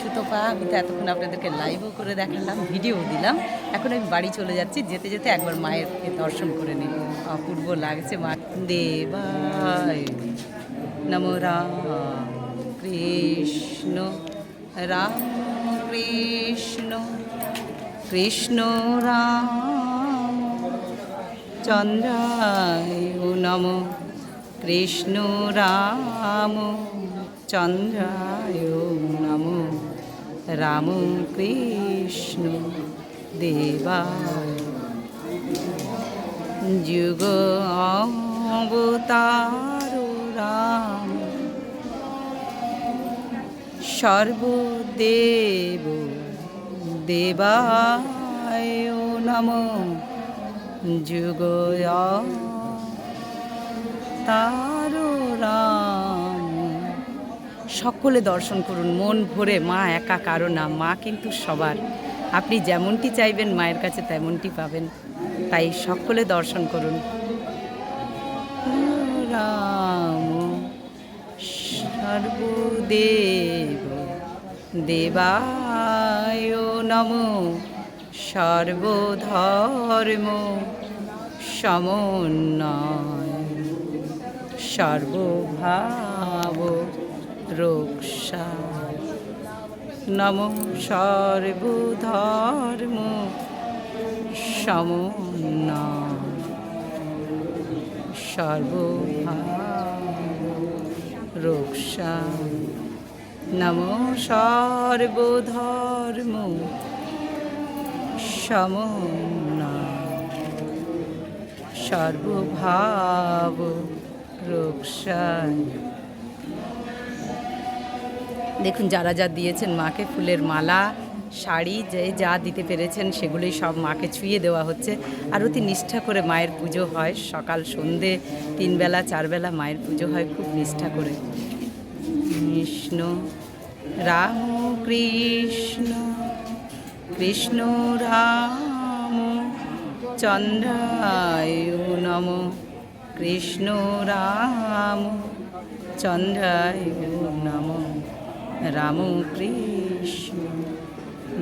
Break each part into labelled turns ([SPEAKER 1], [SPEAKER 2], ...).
[SPEAKER 1] সুতপা আমি তো এতক্ষণ আপনাদেরকে লাইভও করে দেখালাম ভিডিও দিলাম এখন আমি বাড়ি চলে যাচ্ছি যেতে যেতে একবার মায়েরকে দর্শন করে নিই অপূর্ব লাগছে মা দেবায় নমো কৃষ্ণ রাম কৃষ্ণ কৃষ্ণ রাম চন্দ্রায় নম কৃষ্ণ রাম চন্দ্রায় নম রাম কৃষ্ণ দেবায় যুগ অবতার রাম সর্বদেব দেবায় নম যুগ তার রাম সকলে দর্শন করুন মন ভরে মা একা কারো না মা কিন্তু সবার আপনি যেমনটি চাইবেন মায়ের কাছে তেমনটি পাবেন তাই সকলে দর্শন করুন রাম সর্বদেব দেবায় নম সর্বধর্ম সমন্বয় সর্বভা রোক্ষা নম সর্বধর্ম সমন্ন সর্বভাব রোক্ষা নম সর্বধর্ম সমন্ন সর্বভাব রোক্ষায় দেখুন যারা যা দিয়েছেন মাকে ফুলের মালা শাড়ি যে যা দিতে পেরেছেন সেগুলোই সব মাকে ছুঁয়ে দেওয়া হচ্ছে আর অতি নিষ্ঠা করে মায়ের পুজো হয় সকাল সন্ধে তিনবেলা চারবেলা মায়ের পুজো হয় খুব নিষ্ঠা করে কৃষ্ণ রাম কৃষ্ণ কৃষ্ণ রাম চন্দ্রায় নম কৃষ্ণ রাম চন্দ্রায় নম রামো কৃষ্ণ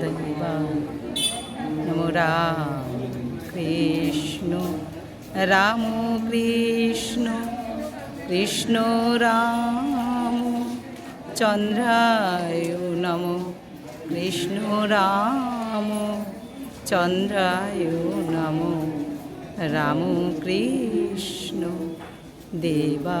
[SPEAKER 1] দেবা নমো রাম কৃষ্ণ রাম কৃষ্ণ কৃষ্ণ রাম চন্দ্রায় নম কৃষ্ণ রাম চন্দ্রায় নম রাম কৃষ্ণ দেবা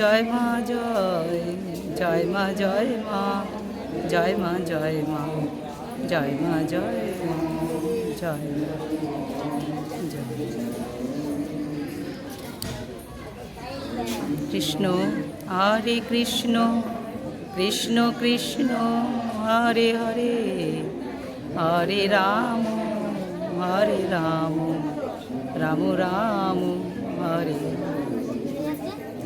[SPEAKER 1] জয় মা জয় জয় মা জয় মা জয় মা জয় মা জয় মা জয় জয় মা কৃষ্ণ হরে কৃষ্ণ কৃষ্ণ কৃষ্ণ হরে হরে হরে রাম হরে রাম রাম রাম হরে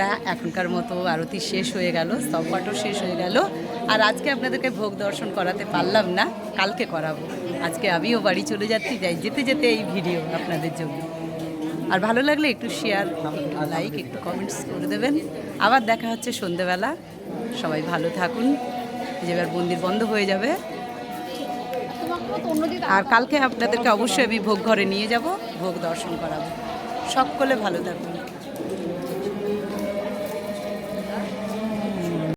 [SPEAKER 1] বন্ধুরা এখনকার মতো আরতি শেষ হয়ে গেল সবকটও শেষ হয়ে গেল আর আজকে আপনাদেরকে ভোগ দর্শন করাতে পারলাম না কালকে করাবো আজকে আমিও বাড়ি চলে যাচ্ছি যাই যেতে যেতে এই ভিডিও আপনাদের জন্য আর ভালো লাগলে একটু শেয়ার লাইক একটু কমেন্টস করে দেবেন আবার দেখা হচ্ছে সন্ধেবেলা সবাই ভালো থাকুন এবার মন্দির বন্ধ হয়ে যাবে আর কালকে আপনাদেরকে অবশ্যই আমি ভোগ ঘরে নিয়ে যাব ভোগ দর্শন করাবো সকলে ভালো থাকুন